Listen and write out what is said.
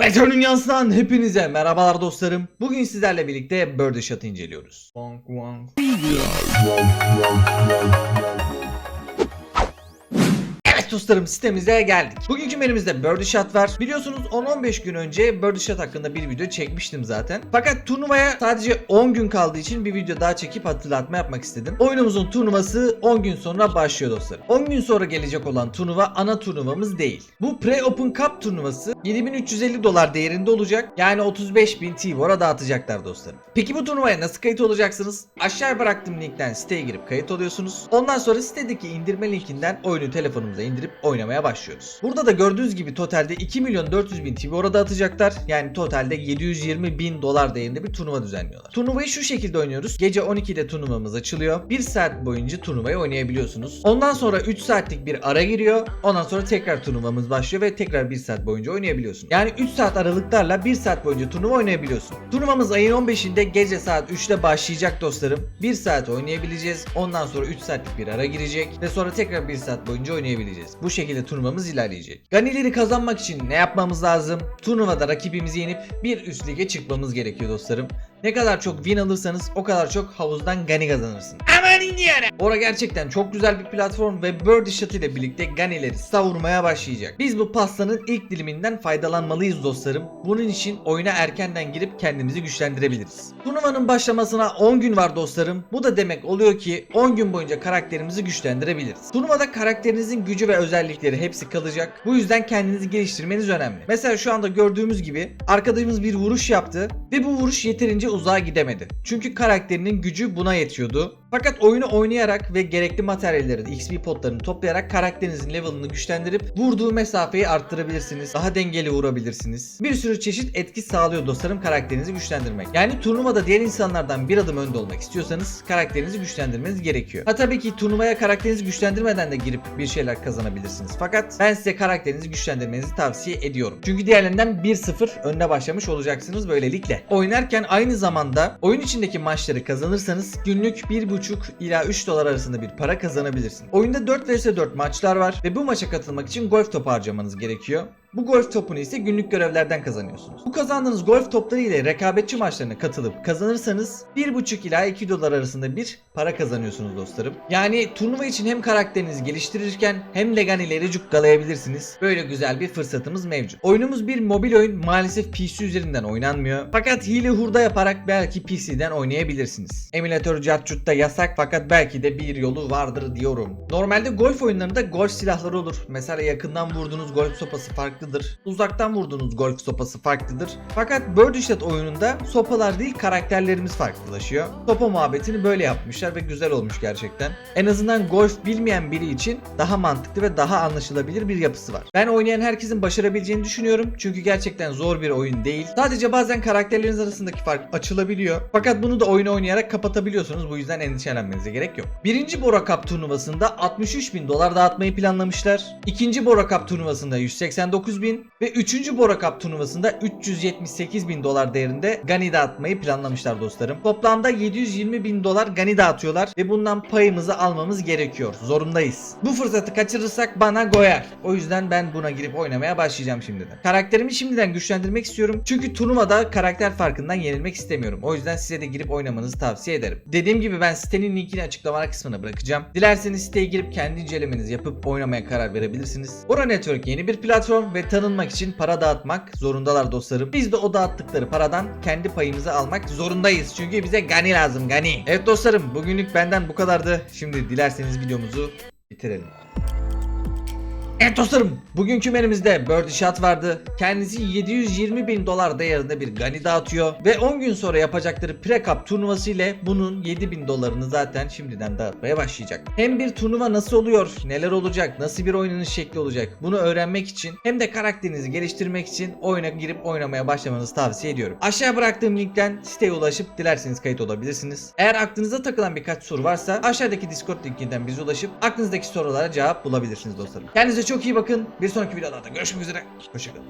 Retro Dünyası'ndan hepinize merhabalar dostlarım. Bugün sizlerle birlikte Birdie Shot'ı inceliyoruz. Bonk bonk. Dostlarım sitemize geldik. Bugünkü menümüzde Birdie Shot var. Biliyorsunuz 10-15 gün önce Birdie Shot hakkında bir video çekmiştim zaten. Fakat turnuvaya sadece 10 gün kaldığı için bir video daha çekip hatırlatma yapmak istedim. Oyunumuzun turnuvası 10 gün sonra başlıyor dostlarım. 10 gün sonra gelecek olan turnuva ana turnuvamız değil. Bu Pre-Open Cup turnuvası 7350 dolar değerinde olacak. Yani 35.000 T-Vor'a dağıtacaklar dostlarım. Peki bu turnuvaya nasıl kayıt olacaksınız? Aşağıya bıraktığım linkten siteye girip kayıt oluyorsunuz. Ondan sonra sitedeki indirme linkinden oyunu telefonumuza indirip oynamaya başlıyoruz. Burada da gördüğünüz gibi totalde 2 milyon 400 bin T-Vor'a dağıtacaklar. Yani totalde 720 bin dolar değerinde bir turnuva düzenliyorlar. Turnuvayı şu şekilde oynuyoruz. Gece 12'de turnuvamız açılıyor. 1 saat boyunca turnuvayı oynayabiliyorsunuz. Ondan sonra 3 saatlik bir ara giriyor. Ondan sonra tekrar turnuvamız başlıyor ve tekrar 1 saat boyunca oynayabiliyorsun. Yani 3 saat aralıklarla 1 saat boyunca turnuva oynayabiliyorsun. Turnuvamız ayın 15'inde gece saat 3'te başlayacak dostlarım. 1 saat oynayabileceğiz. Ondan sonra 3 saatlik bir ara girecek ve sonra tekrar 1 saat boyunca oynayabileceğiz. Bu şekilde turnuvamız ilerleyecek. Ganileri kazanmak için ne yapmamız lazım? Turnuvada rakibimizi yenip bir üst lige çıkmamız gerekiyor dostlarım. Ne kadar çok win alırsanız o kadar çok havuzdan gani kazanırsın. Aman indiana. Ora gerçekten çok güzel bir platform ve Birdie Shot ile birlikte ganileri savurmaya başlayacak. Biz bu pastanın ilk diliminden faydalanmalıyız dostlarım. Bunun için oyuna erkenden girip kendimizi güçlendirebiliriz. Turnuvanın başlamasına 10 gün var dostlarım. Bu da demek oluyor ki 10 gün boyunca karakterimizi güçlendirebiliriz. Turnuvada karakterinizin gücü ve özellikleri hepsi kalacak. Bu yüzden kendinizi geliştirmeniz önemli. Mesela şu anda gördüğümüz gibi arkadaşımız bir vuruş yaptı ve bu vuruş yeterince uzağa gidemedi. Çünkü karakterinin gücü buna yetiyordu. Fakat oyunu oynayarak ve gerekli materyallerin, XP potlarını toplayarak karakterinizin level'ını güçlendirip vurduğu mesafeyi arttırabilirsiniz. Daha dengeli vurabilirsiniz. Bir sürü çeşit etki sağlıyor dostlarım karakterinizi güçlendirmek. Yani turnuvada diğer insanlardan bir adım önde olmak istiyorsanız karakterinizi güçlendirmeniz gerekiyor. Ha tabii ki turnuvaya karakterinizi güçlendirmeden de girip bir şeyler kazanabilirsiniz. Fakat ben size karakterinizi güçlendirmenizi tavsiye ediyorum. Çünkü diğerlerinden 1-0 önde başlamış olacaksınız böylelikle. Oynarken aynı zamanda oyun içindeki maçları kazanırsanız günlük 1.5 ila 3 dolar arasında bir para kazanabilirsiniz. Oyunda 4 vs 4 maçlar var ve bu maça katılmak için golf topu harcamanız gerekiyor. Bu golf topunu ise günlük görevlerden kazanıyorsunuz. Bu kazandığınız golf topları ile rekabetçi maçlarına katılıp kazanırsanız 1.5 ila 2 dolar arasında bir para kazanıyorsunuz dostlarım. Yani turnuva için hem karakterinizi geliştirirken hem de ganileri cukkalayabilirsiniz. Böyle güzel bir fırsatımız mevcut. Oyunumuz bir mobil oyun maalesef PC üzerinden oynanmıyor. Fakat hile hurda yaparak belki PC'den oynayabilirsiniz. Emülatör cartçutta yasak fakat belki de bir yolu vardır diyorum. Normalde golf oyunlarında golf silahları olur. Mesela yakından vurduğunuz golf sopası farklıdır. Uzaktan vurduğunuz golf sopası farklıdır. Fakat Birdie Shot oyununda sopalar değil karakterlerimiz farklılaşıyor. Sopa muhabbetini böyle yapmışlar ve güzel olmuş gerçekten. En azından golf bilmeyen biri için daha mantıklı ve daha anlaşılabilir bir yapısı var. Ben oynayan herkesin başarabileceğini düşünüyorum. Çünkü gerçekten zor bir oyun değil. Sadece bazen karakterleriniz arasındaki fark açılabiliyor. Fakat bunu da oyunu oynayarak kapatabiliyorsunuz. Bu yüzden endişelenmenize gerek yok. Birinci Bora Cup turnuvasında 63 bin dolar dağıtmayı planlamışlar. İkinci Bora Cup turnuvasında 189 bin ve üçüncü Bora Cup turnuvasında 378 bin dolar değerinde Gani dağıtmayı planlamışlar dostlarım. Toplamda 720 bin dolar Gani dağıtıyorlar ve bundan payımızı almamız gerekiyor. Zorundayız. Bu fırsatı kaçırırsak bana goyar. O yüzden ben buna girip oynamaya başlayacağım şimdiden. Karakterimi şimdiden güçlendirmek istiyorum. Çünkü turnuvada karakter farkından yenilmek istemiyorum. O yüzden size de girip oynamanızı tavsiye ederim. Dediğim gibi ben sitenin linkini açıklama kısmına bırakacağım. Dilerseniz siteye girip kendi incelemenizi yapıp oynamaya karar verebilirsiniz. Ora Network yeni bir platform ve tanınmak için para dağıtmak zorundalar dostlarım. Biz de o dağıttıkları paradan kendi payımızı almak zorundayız. Çünkü bize gani lazım gani. Evet dostlarım bugünlük benden bu kadardı. Şimdi dilerseniz videomuzu bitirelim. Evet dostlarım bugünkü menümüzde Birdie Shot vardı. Kendisi 720 bin dolar değerinde bir gani dağıtıyor. Ve 10 gün sonra yapacakları Pre-Cup turnuvası ile bunun 7 bin dolarını zaten şimdiden dağıtmaya başlayacak. Hem bir turnuva nasıl oluyor, neler olacak, nasıl bir oynanış şekli olacak bunu öğrenmek için hem de karakterinizi geliştirmek için oyuna girip oynamaya başlamanızı tavsiye ediyorum. Aşağı bıraktığım linkten siteye ulaşıp dilerseniz kayıt olabilirsiniz. Eğer aklınıza takılan birkaç soru varsa aşağıdaki Discord linkinden bize ulaşıp aklınızdaki sorulara cevap bulabilirsiniz dostlarım. Çok iyi bakın. Bir sonraki videolarda görüşmek üzere. Hoşçakalın.